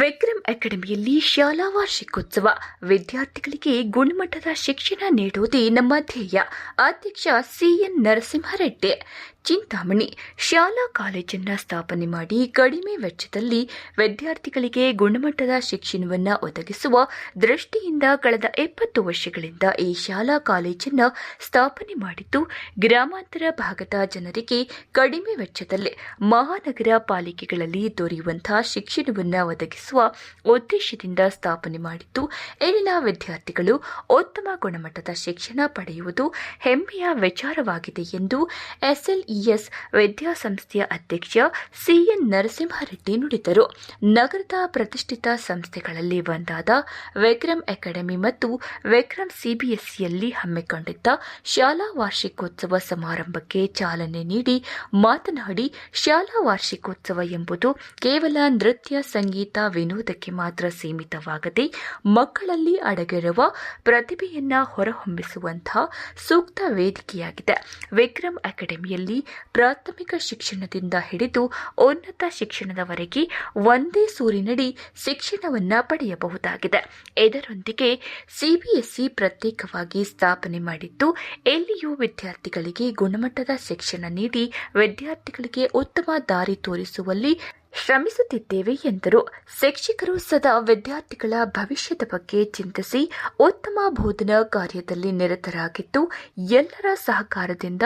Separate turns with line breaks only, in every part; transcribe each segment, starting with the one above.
ವಿಕ್ರಮ್ ಅಕಾಡೆಮಿಯಲ್ಲಿ ಶಾಲಾ ವಾರ್ಷಿಕೋತ್ಸವ. ವಿದ್ಯಾರ್ಥಿಗಳಿಗೆ ಗುಣಮಟ್ಟದ ಶಿಕ್ಷಣ ನೀಡುವುದೇ ನಮ್ಮ ಧ್ಯೇಯ. ಅಧ್ಯಕ್ಷ ಸಿಎನ್ ನರಸಿಂಹರೆಡ್ಡಿ. ಚಿಂತಾಮಣಿ ಶಾಲಾ ಕಾಲೇಜನ್ನು ಸ್ಥಾಪನೆ ಮಾಡಿ ಕಡಿಮೆ ವೆಚ್ಚದಲ್ಲಿ ವಿದ್ಯಾರ್ಥಿಗಳಿಗೆ ಗುಣಮಟ್ಟದ ಶಿಕ್ಷಣವನ್ನು ಒದಗಿಸುವ ದೃಷ್ಟಿಯಿಂದ ಕಳೆದ ಎಪ್ಪತ್ತು ವರ್ಷಗಳಿಂದ ಈ ಶಾಲಾ ಕಾಲೇಜನ್ನು ಸ್ಥಾಪನೆ ಮಾಡಿದ್ದು, ಗ್ರಾಮಾಂತರ ಭಾಗದ ಜನರಿಗೆ ಕಡಿಮೆ ವೆಚ್ಚದಲ್ಲಿ ಮಹಾನಗರ ಪಾಲಿಕೆಗಳಲ್ಲಿ ದೊರೆಯುವಂತಹ ಶಿಕ್ಷಣವನ್ನು ಒದಗಿಸುವ ಉದ್ದೇಶದಿಂದ ಸ್ಥಾಪನೆ ಮಾಡಿದ್ದು, ಇಲ್ಲಿನ ವಿದ್ಯಾರ್ಥಿಗಳು ಉತ್ತಮ ಗುಣಮಟ್ಟದ ಶಿಕ್ಷಣ ಪಡೆಯುವುದು ಹೆಮ್ಮೆಯ ವಿಚಾರವಾಗಿದೆ ಎಂದು ಎಸ್ಎಲ್ಇಎಸ್ ವಿದ್ಯಾಸಂಸ್ಥೆಯ ಅಧ್ಯಕ್ಷ ಸಿಎನ್ ನರಸಿಂಹರೆಡ್ಡಿ ನುಡಿದರು. ನಗರದ ಪ್ರತಿಷ್ಠಿತ ಸಂಸ್ಥೆಗಳಲ್ಲಿ ಒಂದಾದ ವಿಕ್ರಮ್ ಅಕಾಡೆಮಿ ಮತ್ತು ವಿಕ್ರಮ್ ಸಿಬಿಎಸ್ಇಯಲ್ಲಿ ಹಮ್ಮಿಕೊಂಡಿದ್ದ ಶಾಲಾ ವಾರ್ಷಿಕೋತ್ಸವ ಸಮಾರಂಭಕ್ಕೆ ಚಾಲನೆ ನೀಡಿ ಮಾತನಾಡಿ, ಶಾಲಾ ವಾರ್ಷಿಕೋತ್ಸವ ಎಂಬುದು ಕೇವಲ ನೃತ್ಯ, ಸಂಗೀತ, ವಿನೋದಕ್ಕೆ ಮಾತ್ರ ಸೀಮಿತವಾಗದೆ ಮಕ್ಕಳಲ್ಲಿ ಅಡಗಿರುವ ಪ್ರತಿಭೆಯನ್ನ ಹೊರಹೊಮ್ಮಿಸುವಂತಹ ಸೂಕ್ತ ವೇದಿಕೆಯಾಗಿದೆ. ವಿಕ್ರಮ್ ಅಕಾಡೆಮಿಯಲ್ಲಿ ಪ್ರಾಥಮಿಕ ಶಿಕ್ಷಣದಿಂದ ಹಿಡಿದು ಉನ್ನತ ಶಿಕ್ಷಣದವರೆಗೆ ಒಂದೇ ಸೂರಿನಡಿ ಶಿಕ್ಷಣವನ್ನು ಪಡೆಯಬಹುದಾಗಿದೆ. ಇದರೊಂದಿಗೆ ಸಿಬಿಎಸ್ಇ ಪ್ರತ್ಯೇಕವಾಗಿ ಸ್ಥಾಪನೆ ಮಾಡಿದ್ದು ಎಲ್ಲಿಯೂ ವಿದ್ಯಾರ್ಥಿಗಳಿಗೆ ಗುಣಮಟ್ಟದ ಶಿಕ್ಷಣ ನೀಡಿ ವಿದ್ಯಾರ್ಥಿಗಳಿಗೆ ಉತ್ತಮ ದಾರಿ ತೋರಿಸುವಲ್ಲಿ ಶ್ರಮಿಸುತ್ತಿದ್ದೇವೆ ಎಂದರು. ಶಿಕ್ಷಕರು ಸದಾ ವಿದ್ಯಾರ್ಥಿಗಳ ಭವಿಷ್ಯದ ಬಗ್ಗೆ ಚಿಂತಿಸಿ ಉತ್ತಮ ಬೋಧನಾ ಕಾರ್ಯದಲ್ಲಿ ನಿರತರಾಗಿದ್ದು, ಎಲ್ಲರ ಸಹಕಾರದಿಂದ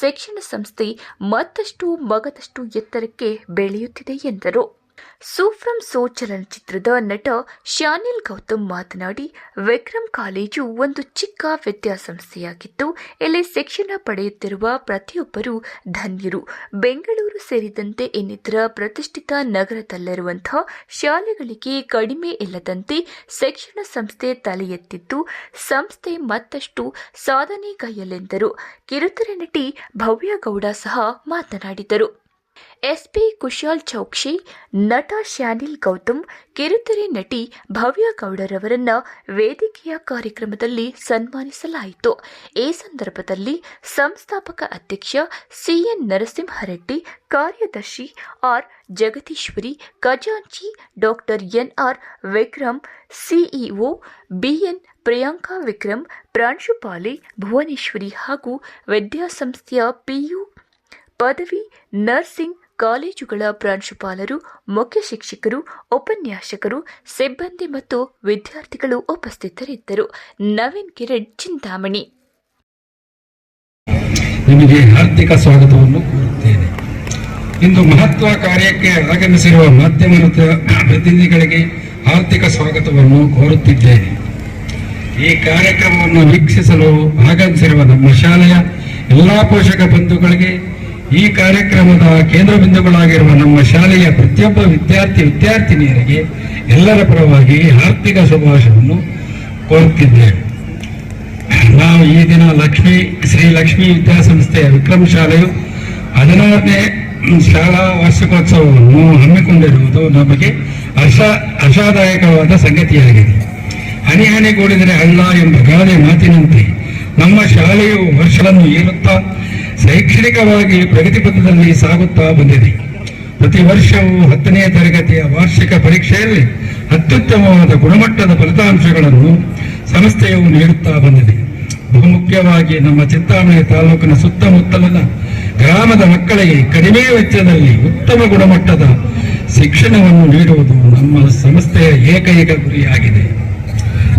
ಶಿಕ್ಷಣ ಸಂಸ್ಥೆ ಮತ್ತಷ್ಟು ಮಗದಷ್ಟು ಎತ್ತರಕ್ಕೆ ಬೆಳೆಯುತ್ತಿದೆ ಎಂದರು. ಸೂಫ್ರಮ್ ಸೋ ಚಲನಚಿತ್ರದ ನಟ ಶಾನಿಲ್ ಗೌತಮ್ ಮಾತನಾಡಿ ವಿಕ್ರಮ್ ಕಾಲೇಜು ಒಂದು ಚಿಕ್ಕ ವಿದ್ಯಾಸಂಸ್ಥೆಯಾಗಿದ್ದು, ಇಲ್ಲಿ ಶಿಕ್ಷಣ ಪಡೆಯುತ್ತಿರುವ ಪ್ರತಿಯೊಬ್ಬರು ಧನ್ಯರು. ಬೆಂಗಳೂರು ಸೇರಿದಂತೆ ಇನ್ನಿತರ ಪ್ರತಿಷ್ಠಿತ ನಗರದಲ್ಲಿರುವಂತಹ ಶಾಲೆಗಳಿಗೆ ಕಡಿಮೆ ಇಲ್ಲದಂತೆ ಶಿಕ್ಷಣ ಸಂಸ್ಥೆ ತಲೆ ಎತ್ತಿದ್ದು ಸಂಸ್ಥೆ ಮತ್ತಷ್ಟು ಸಾಧನೆ ಕೈಯಲ್ಲೆಂದರು ಕಿರುತೆರೆ ನಟಿ ಭವ್ಯಗೌಡ ಸಹ ಮಾತನಾಡಿದರು. ಎಸ್ಪಿ ಕುಶಾಲ್ ಚೌಕ್ಷಿ, ನಟ ಶ್ಯಾನಿಲ್ ಗೌತಮ್, ಕಿರುತೆರೆ ನಟಿ ಭವ್ಯ ಗೌಡರವರನ್ನ ವೇದಿಕೆಯ ಕಾರ್ಯಕ್ರಮದಲ್ಲಿ ಸನ್ಮಾನಿಸಲಾಯಿತು. ಈ ಸಂದರ್ಭದಲ್ಲಿ ಸಂಸ್ಥಾಪಕ ಅಧ್ಯಕ್ಷ ಸಿಎನ್ ನರಸಿಂಹರೆಡ್ಡಿ, ಕಾರ್ಯದರ್ಶಿ ಆರ್ ಜಗದೀಶ್ವರಿ, ಖಜಾಂಚಿ doctor N R Vikram, CEO B N Priyanka Vikram, ಪ್ರಾಂಶುಪಾಲಿ Bhuvaneshwari ಹಾಗೂ ವಿದ್ಯಾಸಂಸ್ಥೆಯ ಪಿಯು ಪದವಿ ನರ್ಸಿಂಗ್ ಕಾಲೇಜುಗಳ ಪ್ರಾಂಶುಪಾಲರು, ಮುಖ್ಯ ಶಿಕ್ಷಕರು, ಉಪನ್ಯಾಸಕರು, ಸಿಬ್ಬಂದಿ ಮತ್ತು ವಿದ್ಯಾರ್ಥಿಗಳು ಉಪಸ್ಥಿತರಿದ್ದರು. ನವೀನ್ ಕಿರಣ್, ಚಿಂತಾಮಣಿ.
ನಿಮಗೆ ಹಾರ್ದಿಕ ಸ್ವಾಗತವನ್ನು ಕೋರುತ್ತೇನೆ. ಇಂದು ಮಹತ್ವ ಕಾರ್ಯಕ್ಕೆ ಆಗಮಿಸಿರುವ ಮಾಧ್ಯಮ ಪ್ರತಿನಿಧಿಗಳಿಗೆ ಹಾರ್ದಿಕ ಸ್ವಾಗತವನ್ನು ಕೋರುತ್ತಿದ್ದೇನೆ. ಈ ಕಾರ್ಯಕ್ರಮವನ್ನು ವೀಕ್ಷಿಸಲು ಆಗಮಿಸಿರುವ ನಮ್ಮ ಶಾಲೆಯ ಎಲ್ಲಾ ಪೋಷಕ ಬಂಧುಗಳಿಗೆ ಈ ಕಾರ್ಯಕ್ರಮದ ಕೇಂದ್ರ ಬಿಂದುಗಳಾಗಿರುವ ನಮ್ಮ ಶಾಲೆಯ ಪ್ರತಿಯೊಬ್ಬ ವಿದ್ಯಾರ್ಥಿ ವಿದ್ಯಾರ್ಥಿನಿಯರಿಗೆ ಎಲ್ಲರ ಪರವಾಗಿ ಆರ್ಥಿಕ ಶುಭಾಶಯವನ್ನು ಕೋರುತ್ತಿದ್ದೇವೆ. ನಾವು ಈ ದಿನ ಲಕ್ಷ್ಮಿ, ಶ್ರೀ ಲಕ್ಷ್ಮಿ ವಿದ್ಯಾಸಂಸ್ಥೆಯ ವಿಕ್ರಮ ಶಾಲೆಯು ಹದಿನಾರನೇ ಶಾಲಾ ವಾರ್ಷಿಕೋತ್ಸವವನ್ನು ಹಮ್ಮಿಕೊಂಡಿರುವುದು ನಮಗೆ ಹರ್ಷ, ಹರ್ಷಾದಾಯಕವಾದ ಸಂಗತಿಯಾಗಿದೆ. ಹನಿ ಹನಿಗೂಡಿದರೆ ಅಲ್ಲ ಎಂಬ ಗಾದೆ ಮಾತಿನಂತೆ ನಮ್ಮ ಶಾಲೆಯು ವರ್ಷಗಳನ್ನು ಏರುತ್ತಾ ಶೈಕ್ಷಣಿಕವಾಗಿ ಪ್ರಗತಿ ಪಥದಲ್ಲಿ ಸಾಗುತ್ತಾ ಬಂದಿದೆ. ಪ್ರತಿ ವರ್ಷವೂ ಹತ್ತನೇ ತರಗತಿಯ ವಾರ್ಷಿಕ ಪರೀಕ್ಷೆಯಲ್ಲಿ ಅತ್ಯುತ್ತಮವಾದ ಗುಣಮಟ್ಟದ ಫಲಿತಾಂಶಗಳನ್ನು ಸಂಸ್ಥೆಯು ನೀಡುತ್ತಾ ಬಂದಿದೆ. ಬಹುಮುಖ್ಯವಾಗಿ ನಮ್ಮ ಚಿಂತಾಮಣಿ ತಾಲೂಕಿನ ಸುತ್ತಮುತ್ತಲಿನ ಗ್ರಾಮದ ಮಕ್ಕಳಿಗೆ ಕಡಿಮೆ ವೆಚ್ಚದಲ್ಲಿ ಉತ್ತಮ ಗುಣಮಟ್ಟದ ಶಿಕ್ಷಣವನ್ನು ನೀಡುವುದು ನಮ್ಮ ಸಂಸ್ಥೆಯ ಏಕೈಕ ಗುರಿಯಾಗಿದೆ.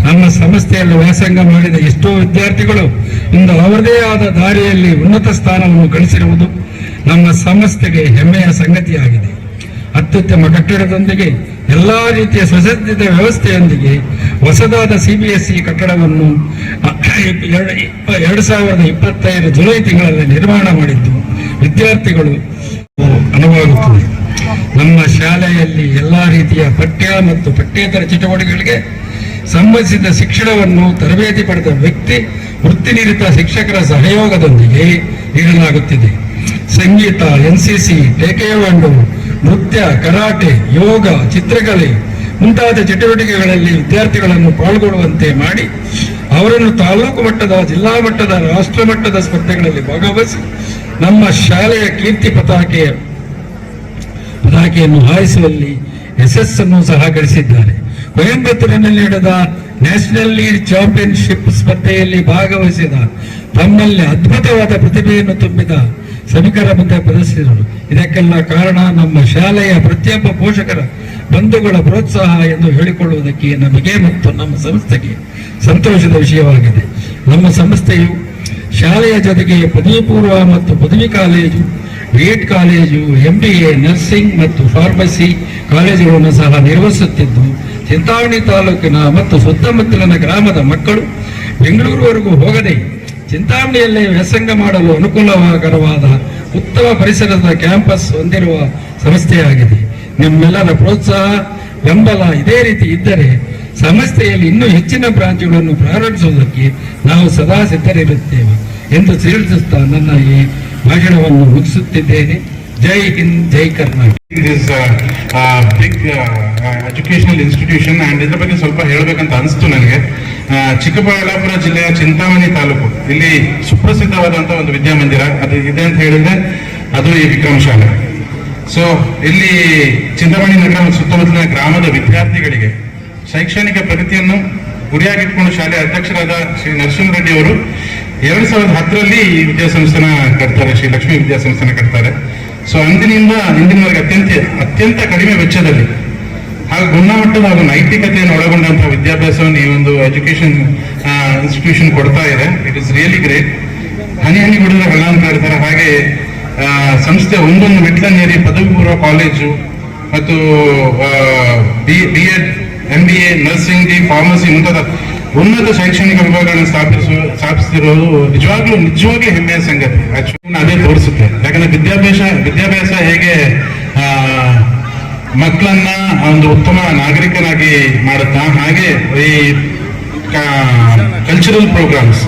ನಮ್ಮ ಸಂಸ್ಥೆಯಲ್ಲಿ ವ್ಯಾಸಂಗ ಮಾಡಿದ ಎಷ್ಟೋ ವಿದ್ಯಾರ್ಥಿಗಳು ಇಂದು ಅವರದೇ ಆದ ದಾರಿಯಲ್ಲಿ ಉನ್ನತ ಸ್ಥಾನವನ್ನು ಗಳಿಸಿರುವುದು ನಮ್ಮ ಸಂಸ್ಥೆಗೆ ಹೆಮ್ಮೆಯ ಸಂಗತಿಯಾಗಿದೆ. ಅತ್ಯುತ್ತಮ ಕಟ್ಟಡದೊಂದಿಗೆ ಎಲ್ಲಾ ರೀತಿಯ ಸುಸಜ್ಜಿತ ವ್ಯವಸ್ಥೆಯೊಂದಿಗೆ ಹೊಸದಾದ ಸಿಬಿಎಸ್ಇ ಕಟ್ಟಡವನ್ನು ಅ, ಎರಡು ಸಾವಿರದ ಇಪ್ಪತ್ತೈದು ಜುಲೈ ತಿಂಗಳಲ್ಲಿ ನಿರ್ಮಾಣ ಮಾಡಿದ್ದು ವಿದ್ಯಾರ್ಥಿಗಳು ಅನುಭವಿಸುತ್ತದೆ ನಮ್ಮ ಶಾಲೆಯಲ್ಲಿ ಎಲ್ಲಾ ರೀತಿಯ ಪಠ್ಯ ಮತ್ತು ಪಠ್ಯೇತರ ಚಟುವಟಿಕೆಗಳಿಗೆ ಸಂಬಂಧಿಸಿದ ಶಿಕ್ಷಣವನ್ನು ತರಬೇತಿ ಪಡೆದ ವ್ಯಕ್ತಿ ವೃತ್ತಿ ನಿರತ ಶಿಕ್ಷಕರ ಸಹಯೋಗದೊಂದಿಗೆ ನೀಡಲಾಗುತ್ತಿದೆ ಸಂಗೀತ ಎನ್ಸಿಸಿ ಟೇಕೆವಾಂಡು ನೃತ್ಯ, ಕರಾಟೆ, ಯೋಗ, ಚಿತ್ರಕಲೆ ಮುಂತಾದ ಚಟುವಟಿಕೆಗಳಲ್ಲಿ ವಿದ್ಯಾರ್ಥಿಗಳನ್ನು ಪಾಲ್ಗೊಳ್ಳುವಂತೆ ಮಾಡಿ ಅವರನ್ನು ತಾಲೂಕು ಮಟ್ಟದ, ಜಿಲ್ಲಾ ಮಟ್ಟದ, ರಾಷ್ಟ್ರ ಮಟ್ಟದ ಸ್ಪರ್ಧೆಗಳಲ್ಲಿ ಭಾಗವಹಿಸಿ ನಮ್ಮ ಶಾಲೆಯ ಕೀರ್ತಿ ಪತಾಕೆಯ ಪತಾಕೆಯನ್ನು ಹಾರಿಸುವಲ್ಲಿ ಯಶಸ್ಸನ್ನು ಸಹಕರಿಸಿದ್ದಾರೆ. ಕೊಯಂಬತ್ತೂರಿನಲ್ಲಿ ನಡೆದ ನ್ಯಾಷನಲ್ ಲೀಗ್ ಚಾಂಪಿಯನ್ಶಿಪ್ ಸ್ಪರ್ಧೆಯಲ್ಲಿ ಭಾಗವಹಿಸಿದ ತಮ್ಮಲ್ಲಿ ಅದ್ಭುತವಾದ ಪ್ರತಿಭೆಯನ್ನು ತುಂಬಿದ ಶ್ರಮಿಕರ ಮುಂದೆ ಪ್ರದರ್ಶಿಸಿದರು. ಇದಕ್ಕೆಲ್ಲ ಕಾರಣ ನಮ್ಮ ಶಾಲೆಯ ಪ್ರತಿಯೊಬ್ಬ ಪೋಷಕರ ಬಂಧುಗಳ ಪ್ರೋತ್ಸಾಹ ಎಂದು ಹೇಳಿಕೊಳ್ಳುವುದಕ್ಕೆ ನಮಗೆ ಮತ್ತು ನಮ್ಮ ಸಂಸ್ಥೆಗೆ ಸಂತೋಷದ ವಿಷಯವಾಗಿದೆ. ನಮ್ಮ ಸಂಸ್ಥೆಯು ಶಾಲೆಯ ಜೊತೆಗೆ ಪದವಿ ಪೂರ್ವ ಮತ್ತು ಪದವಿ college B Ed college M B A nursing ಮತ್ತು ಫಾರ್ಮಸಿ ಕಾಲೇಜುಗಳನ್ನು ಸಹ ನಿರ್ವಹಿಸುತ್ತಿದ್ದು ಚಿಂತಾಮಣಿ ತಾಲೂಕಿನ ಮತ್ತು ಸುತ್ತಮುತ್ತಲಿನ ಗ್ರಾಮದ ಮಕ್ಕಳು ಬೆಂಗಳೂರುವರೆಗೂ ಹೋಗದೆ ಚಿಂತಾಮಣಿಯಲ್ಲೇ ವ್ಯಾಸಂಗ ಮಾಡಲು ಅನುಕೂಲಕರವಾದ ಉತ್ತಮ ಪರಿಸರದ ಕ್ಯಾಂಪಸ್ ಹೊಂದಿರುವ ಸಂಸ್ಥೆಯಾಗಿದೆ. ನಿಮ್ಮೆಲ್ಲರ ಪ್ರೋತ್ಸಾಹ, ಬೆಂಬಲ ಇದೇ ರೀತಿ ಇದ್ದರೆ ಸಂಸ್ಥೆಯಲ್ಲಿ ಇನ್ನೂ ಹೆಚ್ಚಿನ ಬ್ರಾಂಚ್ಗಳನ್ನು ಪ್ರಾರಂಭಿಸುವುದಕ್ಕೆ ನಾವು ಸದಾ ಸಿದ್ಧರಿರುತ್ತೇವೆ ಎಂದು ತಿಳಿಸುತ್ತಾ ನನ್ನ ಈ ಭಾಷಣವನ್ನು ಮುಗಿಸುತ್ತಿದ್ದೇನೆ. Jai Hind, Jai Karnataka
big big educational institution and ಇದರ ಬಗ್ಗೆ ಸ್ವಲ್ಪ ಹೇಳಬೇಕಂತ ಅನಿಸ್ತು ನನಗೆ. ಚಿಕ್ಕಬಳ್ಳಾಪುರ ಜಿಲ್ಲೆಯ ಚಿಂತಾಮಣಿ ತಾಲೂಕು. ಇಲ್ಲಿ ಸುಪ್ರಸಿದ್ಧವಾದಂತಹ ಒಂದು ವಿದ್ಯಾಮಂದಿರ. ಅದು ಇದೆ ಅಂತ ಹೇಳಿದ್ರೆ ಅದು ಈ ವಿಕ್ರಮಶಾಲೆ ಸೊ ಇಲ್ಲಿ ಚಿಂತಾಮಣಿ ನಗರ ಮತ್ತು ಸುತ್ತಮುತ್ತಲಿನ ಗ್ರಾಮದ ವಿದ್ಯಾರ್ಥಿಗಳಿಗೆ ಶೈಕ್ಷಣಿಕ ಪ್ರಗತಿಯನ್ನು ಗುರಿಯಾಗಿಟ್ಕೊಂಡು ಶಾಲೆ ಅಧ್ಯಕ್ಷರಾದ ಶ್ರೀ ನರಸಿಂಹ ರೆಡ್ಡಿ ಅವರು ಎರಡ್ ಸಾವಿರದ ಹತ್ತರಲ್ಲಿ ಈ ವಿದ್ಯಾಸಂಸ್ಥೆನ ಕಟ್ತಾರೆ, ಶ್ರೀ ಲಕ್ಷ್ಮೀ ವಿದ್ಯಾಸಂಸ್ಥೆನ ಕಟ್ತಾರೆ. ಸೊ ಅಂದಿನಿಂದ ಇಂದಿನವರೆಗೆ ಅತ್ಯಂತ ಅತ್ಯಂತ ಕಡಿಮೆ ವೆಚ್ಚದಲ್ಲಿ, ಹಾಗೂ ಗುಣಮಟ್ಟದ ಹಾಗೂ ನೈತಿಕತೆಯನ್ನು ಒಳಗೊಂಡಂತಹ ವಿದ್ಯಾಭ್ಯಾಸವನ್ನು ಈ ಒಂದು ಎಜುಕೇಶನ್ ಇನ್ಸ್ಟಿಟ್ಯೂಷನ್ ಕೊಡ್ತಾ ಇದೆ. It is really great honey honey ಅಂತ ಹೇಳ್ತಾರೆ ಹಾಗೆ ಸಂಸ್ಥೆ ಒಂದೊಂದು ಮೆಟ್ಲನ್ನೇರಿ ಪದವಿ ಪೂರ್ವ ಕಾಲೇಜು ಮತ್ತು B B Ed M B A nursing D pharmacy ಮುಂತಾದ ಉನ್ನತ ಶೈಕ್ಷಣಿಕ ವಿಭಾಗಗಳನ್ನು ಸ್ಥಾಪಿಸುವ ಸ್ಥಾಪಿಸುತ್ತಿರುವುದು ನಿಜವಾಗ್ಲೂ ನಿಜವಾಗ್ಲೂ ಹೆಮ್ಮೆಯ ಸಂಗತಿ. ಆಕ್ಚುಲಿ ಅದೇ ತೋರಿಸುತ್ತೆ. ಯಾಕಂದ್ರೆ ವಿದ್ಯಾಭ್ಯಾಸ ವಿದ್ಯಾಭ್ಯಾಸ ಹೇಗೆ ಮಕ್ಕಳನ್ನ ಒಂದು ಉತ್ತಮ ನಾಗರಿಕನಾಗಿ ಮಾಡುತ್ತಾ, ಹಾಗೆ ಈ ಕಲ್ಚರಲ್ ಪ್ರೋಗ್ರಾಮ್ಸ್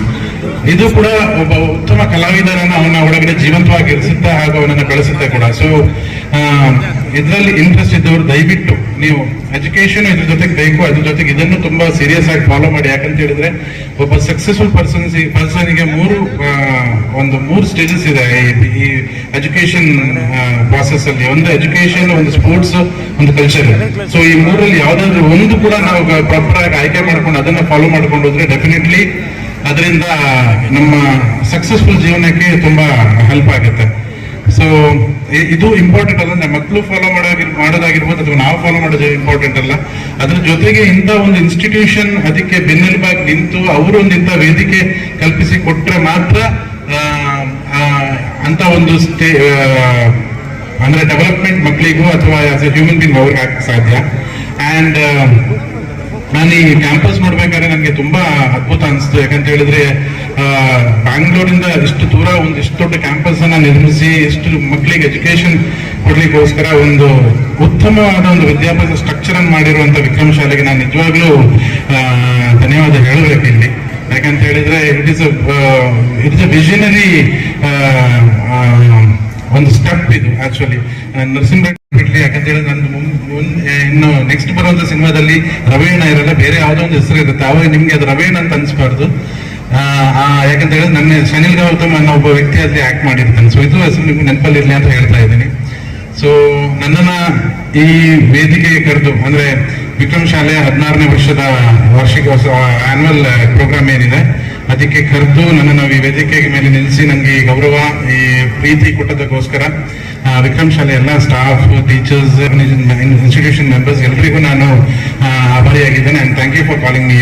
ಇದು ಕೂಡ ಒಬ್ಬ ಉತ್ತಮ ಕಲಾವಿದರನ್ನ ಅವನ ಒಳಗಡೆ ಜೀವಂತವಾಗಿ ಇರಿಸುತ್ತೆ ಹಾಗೂ ಅವನನ್ನು ಬೆಳೆಸುತ್ತೆ ಕೂಡ. ಸೊ ಇದರಲ್ಲಿ ಇಂಟ್ರೆಸ್ಟ್ ಇದ್ದವರು ದಯವಿಟ್ಟು ನೀವು ಎಜುಕೇಶನ್ ಇದ್ರ ಜೊತೆಗೆ ಬೇಕು, ಅದ್ರ ಜೊತೆಗೆ ಇದನ್ನು ತುಂಬಾ ಸೀರಿಯಸ್ ಆಗಿ ಫಾಲೋ ಮಾಡಿ. ಯಾಕಂತ ಹೇಳಿದ್ರೆ, ಒಬ್ಬ ಸಕ್ಸಸ್ಫುಲ್ ಪರ್ಸನ್ ಪರ್ಸನ್ಗೆ ಮೂರು ಒಂದು ಮೂರು ಸ್ಟೇಜಸ್ ಇದೆ ಈ- ಎಜುಕೇಶನ್ ಪ್ರಾಸೆಸ್ ಅಲ್ಲಿ. ಒಂದು ಎಜುಕೇಶನ್ ಒಂದು ಸ್ಪೋರ್ಟ್ಸ್ ಒಂದು ಕಲ್ಚರ್ ಸೊ ಈ ಮೂರಲ್ಲಿ ಯಾವ್ದಾದ್ರು ಒಂದು ಕೂಡ ನಾವು ಪ್ರಾಪರ್ ಆಗಿ ಆಯ್ಕೆ ಮಾಡ್ಕೊಂಡು ಅದನ್ನ ಫಾಲೋ ಮಾಡ್ಕೊಂಡು ಹೋದ್ರೆ ಡೆಫಿನೆಟ್ಲಿ ಅದರಿಂದ ನಮ್ಮ ಸಕ್ಸಸ್ಫುಲ್ ಜೀವನಕ್ಕೆ ತುಂಬಾ ಹೆಲ್ಪ್ ಆಗುತ್ತೆ. ಸೊ ಇದು ಇಂಪಾರ್ಟೆಂಟ್ ಅಲ್ಲ. ಮಕ್ಕಳು ಫಾಲೋ ಮಾಡೋಗಿ, ಮಾಡೋದಾಗಿರ್ಬೋದು, ಅಥವಾ ನಾವು ಫಾಲೋ ಮಾಡೋದು ಇಂಪಾರ್ಟೆಂಟ್ ಅಲ್ಲ. ಅದ್ರ ಜೊತೆಗೆ ಇಂಥ ಒಂದು ಇನ್ಸ್ಟಿಟ್ಯೂಷನ್ ಅದಕ್ಕೆ ಬೆನ್ನೆಲುಬಾಗಿ ನಿಂತು ಅವರು ಒಂದು ಇಂಥ ವೇದಿಕೆ ಕಲ್ಪಿಸಿ ಕೊಟ್ಟರೆ ಮಾತ್ರ ಅಂತ ಒಂದು ಸ್ಟೇ ಅಂದ್ರೆ ಡೆವಲಪ್ಮೆಂಟ್ ಮಕ್ಕಳಿಗೂ ಅಥವಾ ಆಸ್ ಎ ಹ್ಯೂಮನ್ ಬೀಂಗ್ ಅವ್ರಿಗೆ ಸಾಧ್ಯ. ಅಂಡ್ ನಾನು ಈ ಕ್ಯಾಂಪಸ್ ನೋಡ್ಬೇಕಾದ್ರೆ ನನಗೆ ತುಂಬಾ ಅದ್ಭುತ ಅನಿಸ್ತು. ಯಾಕಂತ ಹೇಳಿದ್ರೆ ಬ್ಯಾಂಗ್ಳೂರಿಂದ ಇಷ್ಟು ದೂರ ಒಂದು ಇಷ್ಟು ದೊಡ್ಡ ಕ್ಯಾಂಪಸ್ ಅನ್ನ ನಿರ್ಮಿಸಿ ಇಷ್ಟು ಮಕ್ಕಳಿಗೆ ಎಜುಕೇಶನ್ ಕೊಡ್ಲಿಕ್ಕೋಸ್ಕರ ಒಂದು ಉತ್ತಮವಾದ ಒಂದು ವಿದ್ಯಾಭ್ಯಾಸ ಸ್ಟ್ರಕ್ಚರ್ ಅನ್ನು ಮಾಡಿರುವಂತ ವಿಕ್ರಮ್ ಶಾಲೆಗೆ ನಾನು ನಿಜವಾಗ್ಲೂ ಧನ್ಯವಾದ ಹೇಳಬೇಕು ಇಲ್ಲಿ. ಯಾಕಂತ ಹೇಳಿದ್ರೆ it is it is a visionary ಒಂದು ಸ್ಟೆಪ್ ಇದು ಆಕ್ಚುಲಿ ನರಸಿಂಹ ಬಿಡ್ಲಿ ಯಾಕಂತ ಹೇಳಿದ್ರೆ ನನ್ನ ಇನ್ನು ನೆಕ್ಸ್ಟ್ ಬರುವಂತ ಸಿನಿಮಾದಲ್ಲಿ ರವೇಣ ಇರಲ್ಲ, ಬೇರೆ ಯಾವುದೋ ಒಂದು ಹೆಸರು ಇರುತ್ತೆ. ಅವಾಗ ನಿಮ್ಗೆ ಅದು ರವೇಣ ಅಂತ ಅನ್ಸ್ಬಾರ್ದು. ಯಾಕಂತ ಹೇಳಿದ್ರೆ ನನ್ನ ಸನಿಲ್ ಗೌತಮ್ ಅನ್ನೋ ಒಬ್ಬ ವ್ಯಕ್ತಿ ಅಲ್ಲಿ ಆಕ್ಟ್ ಮಾಡಿರ್ತಾನೆ. ಸೊ ಇದು ಹೆಸರು ನಿಮ್ಗೆ ನೆನಪಲ್ಲಿರ್ಲಿ ಅಂತ ಹೇಳ್ತಾ ಇದ್ದೀನಿ. ಸೊ ನನ್ನನ್ನ ಈ ವೇದಿಕೆಗೆ ಕರೆದು, ಅಂದ್ರೆ ವಿಕ್ರಮ್ ಶಾಲೆ ಹದಿನಾರನೇ ವರ್ಷದ ವಾರ್ಷಿಕ ಆನ್ಯುವಲ್ ಪ್ರೋಗ್ರಾಮ್ ಏನಿದೆ ಅದಕ್ಕೆ ಕರೆದು ನನ್ನನ್ನು ಈ ವೇದಿಕೆ ಮೇಲೆ ನಿಲ್ಲಿಸಿ ನನಗೆ ಈ ಗೌರವ, ಈ ಪ್ರೀತಿ ಕೊಟ್ಟದಕ್ಕೋಸ್ಕರ ವಿಕ್ರಮ್ ಶಾಲೆ ಎಲ್ಲ ಸ್ಟಾಫ್ ಟೀಚರ್ಸ್ ಇನ್ಸ್ಟಿಟ್ಯೂಷನ್ ಮೆಂಬರ್ಸ್ ಎಲ್ರಿಗೂ ನಾನು ಆಭಾರಿಯಾಗಿದ್ದೇನೆ and thank you for calling me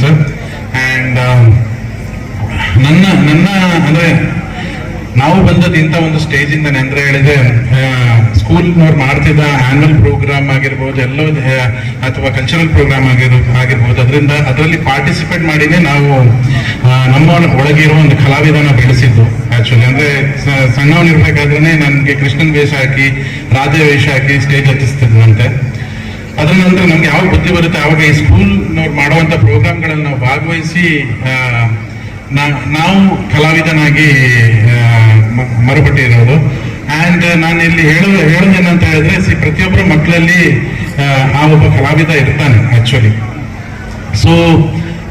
sir and ನನ್ನ ನನ್ನ, ಅಂದರೆ, ನಾವು ಬಂದದ್ದು ಇಂಥ ಒಂದು ಸ್ಟೇಜಿಂದ ಅಂದರೆ ಹೇಳಿದೆ ಸ್ಕೂಲ್ನವ್ರು ಮಾಡ್ತಿದ್ದ ಆನ್ಯಲ್ ಪ್ರೋಗ್ರಾಮ್ ಆಗಿರ್ಬೋದು, ಎಲ್ಲೋ ಅಥವಾ ಕಲ್ಚರಲ್ ಪ್ರೋಗ್ರಾಮ್ ಆಗಿರೋ, ಆಗಿರ್ಬೋದು. ಅದರಿಂದ ಅದರಲ್ಲಿ ಪಾರ್ಟಿಸಿಪೇಟ್ ಮಾಡಿನೇ ನಾವು ನಮ್ಮ ಒಳಗಿರೋ ಒಂದು ಕಲಾವಿದನ ಬೆಳೆಸಿದ್ದು ಆ್ಯಕ್ಚುಲಿ ಅಂದ್ರೆ ಸಣ್ಣವನಿರ್ಬೇಕಾದ್ರೆ ನನಗೆ ಕೃಷ್ಣನ್ ವೇಷ ಹಾಕಿ, ರಾಧೆ ವೇಷ ಹಾಕಿ ಸ್ಟೇಜ್ ಅಂತ ಅದ್ರ ನಂತರ ನಮ್ಗೆ ಯಾವ ಬುದ್ಧಿ ಬರುತ್ತೆ ಆವಾಗ ಈ ಸ್ಕೂಲ್ನವ್ರು ಮಾಡುವಂತ ಪ್ರೋಗ್ರಾಮ್ಗಳಲ್ಲಿ ನಾವು ಭಾಗವಹಿಸಿ ನಾವು ಕಲಾವಿದನಾಗಿ ಆ, ಮ- ಮರುಪಟ್ಟಿರೋದು ಅಂಡ್ ನಾನು ಇಲ್ಲಿ ಹೇಳೋದು ಹೇಳೋದೇನಂತ ಹೇಳಿದ್ರೆ ಸಿ ಪ್ರತಿಯೊಬ್ಬರ ಮಕ್ಕಳಲ್ಲಿ ಆ, ಒಬ್ಬ ಕಲಾವಿದ ಇರ್ತಾನೆ ಆಕ್ಚುಲಿ ಸೊ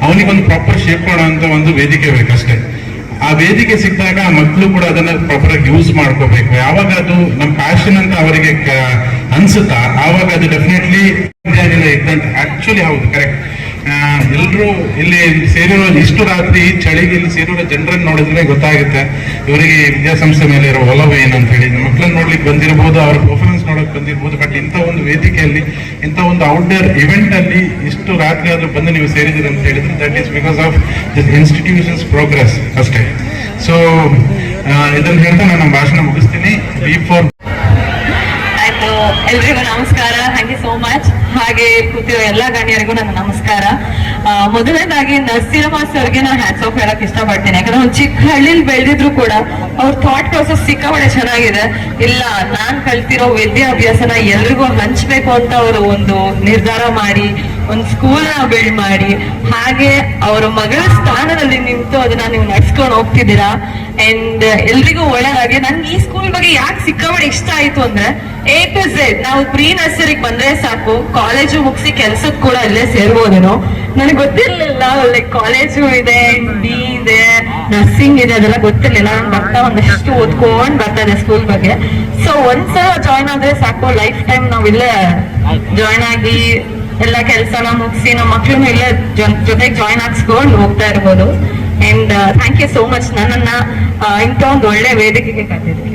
ಅವನಿಗೊಂದು ಪ್ರಾಪರ್ ಶೇಪ್ ಕೊಡೋಂತ ಒಂದು ವೇದಿಕೆ ಬೇಕಷ್ಟೇ. ಆ ವೇದಿಕೆ ಸಿಕ್ಕಿದಾಗ ಆ ಮಕ್ಕಳು ಕೂಡ ಅದನ್ನ ಪ್ರಾಪರ್ ಆಗಿ ಯೂಸ್ ಮಾಡ್ಕೋಬೇಕು. ಯಾವಾಗ ಅದು ನಮ್ಮ ಪ್ಯಾಷನ್ ಅಂತ ಅವರಿಗೆ ಅನ್ಸುತ್ತಾ ಆವಾಗ ಅದು ಡೆಫಿನೆಟ್ಲಿ ಆಕ್ಚುಲಿ ಹೌದು ಕರೆಕ್ಟ್ ಎಲ್ಲರೂ ಇಲ್ಲಿ ಸೇರಿರೋ ಇಷ್ಟು ರಾತ್ರಿ ಈ ಚಳಿಗೆ ಇಲ್ಲಿ ಸೇರಿರೋ ಜನರನ್ನ ನೋಡಿದ್ರೆ ಗೊತ್ತಾಗುತ್ತೆ. ಇವರಿಗೆ ವಿದ್ಯಾಸಂಸ್ಥೆ ಮೇಲೆ ಇರೋ ಒಲವು ಏನಂತ ಹೇಳಿ ಮಕ್ಕಳನ್ನ ನೋಡ್ಲಿಕ್ಕೆ ಬಂದಿರಬಹುದು ಅವ್ರ ಪರ್ಫಾರ್ಮೆನ್ಸ್ ನೋಡಕ್ ಬಂದಿರಬಹುದು ಬಟ್ ಇಂಥ ಒಂದು ವೇದಿಕೆಯಲ್ಲಿ, ಇಂಥ ಒಂದು ಔಟ್ಡೋರ್ ಇವೆಂಟ್ ಅಲ್ಲಿ ಇಷ್ಟು ರಾತ್ರಿ ಆದ್ರೂ ಬಂದು ನೀವು ಸೇರಿದಿರಿ ಅಂತ ಹೇಳಿದ್ರೆ that is because of this institutions progress ಅಷ್ಟೇ. ಸೊ ಇದನ್ನು ಹೇಳ್ತಾ ನಾನು ಭಾಷಣ ಮುಗಿಸ್ತೀನಿ. ಬಿ ಫಾರ್
ಎಲ್ರಿಗೂ ನಮಸ್ಕಾರ. ಥ್ಯಾಂಕ್ ಯು ಸೋ ಮಚ್ ಹಾಗೆ ಕೂತಿರೋ ಎಲ್ಲ ಗಣ್ಯರಿಗೂ ನನ್ನ ನಮಸ್ಕಾರ. ಮೊದಲನೇದಾಗಿ ನರಸಿಂಹ ಸರ್ಗೆ ನಾನು ಹ್ಯಾಟ್ಸ್ ಆಫ್ ಹೇಳಕ್ ಇಷ್ಟಪಡ್ತೀನಿ. ಯಾಕಂದ್ರೆ ಒಂದು ಚಿಕ್ಕ ಹಳ್ಳಿಲಿ ಬೆಳೆದಿದ್ರು ಕೂಡ ಅವ್ರ ಥಾಟ್ ಪ್ರೊಸೆಸ್ ಸಿಕ್ಕಾಪಡೆ ಚೆನ್ನಾಗಿದೆ. ಇಲ್ಲ, ನಾನ್ ಕಲ್ತಿರೋ ವಿದ್ಯಾಭ್ಯಾಸನ ಎಲ್ರಿಗೂ ಹಂಚ್ಬೇಕು ಅಂತ ಅವರು ಒಂದು ನಿರ್ಧಾರ ಮಾಡಿ ಒಂದು ಸ್ಕೂಲ್ ಬಿಲ್ಡ್ ಮಾಡಿ, ಹಾಗೆ ಅವರ ಮಗಳ ಸ್ಥಾನದಲ್ಲಿ ನಿಂತು ಅದನ್ನ ನೀವು ನಡ್ಸ್ಕೊಂಡು ಹೋಗ್ತಿದ್ದೀರಾ? ಅಂಡ್ ಎಲ್ರಿಗೂ ಒಳ್ಳೇದಾಗಿ ನನ್ಗೆ ಈ ಸ್ಕೂಲ್ ಬಗ್ಗೆ ಯಾಕೆ ಸಿಕ್ಕಾಪಟ್ಟೆ ಇಷ್ಟ ಆಯ್ತು ಅಂದ್ರೆ ಎ ಟು ಝೆಡ್ ನಾವು ಪ್ರೀ ನರ್ಸರಿಗೆ ಬಂದ್ರೆ ಸಾಕು ಕಾಲೇಜು ಮುಗಿಸಿ ಕೆಲ್ಸದ್ ಕೂಡ ಅಲ್ಲೇ ಸೇರ್ಬೋದೇನೋ? ನನಗೆ ಗೊತ್ತಿರ್ಲಿಲ್ಲ ಲೈಕ್ ಕಾಲೇಜು ಇದೆ ಬಿ ಇದೆ ನರ್ಸಿಂಗ್ ಇದೆ, ಅದೆಲ್ಲ ಗೊತ್ತಿರ್ಲಿಲ್ಲ. ನಾನು ಬರ್ತಾ ಒಂದಷ್ಟು ಓದ್ಕೊಂಡ್ ಬರ್ತಾ ಇದೆ ಸ್ಕೂಲ್ ಬಗ್ಗೆ. ಸೊ ಒಂದ್ಸಲ ಜಾಯ್ನ್ ಆದ್ರೆ ಸಾಕು ಲೈಫ್ ಟೈಮ್ ನಾವ್ ಇಲ್ಲೇ ಜಾಯ್ನ್ ಆಗಿ ಎಲ್ಲ ಕೆಲಸನ ಮುಗಿಸಿ ನಮ್ಮ ಮಕ್ಳನ್ನು ಎಲ್ಲ ಜೊತೆಗೆ ಜಾಯ್ನ್ ಹಾಕ್ಸ್ಕೊಂಡು ಹೋಗ್ತಾ ಇರ್ಬೋದು. And thank you so much ನನ್ನನ್ನ ಆ, ಇಂಥ ಒಂದು ಒಳ್ಳೆ ವೇದಿಕೆಗೆ ಕರೆದಿದ್ದಕ್ಕೆ.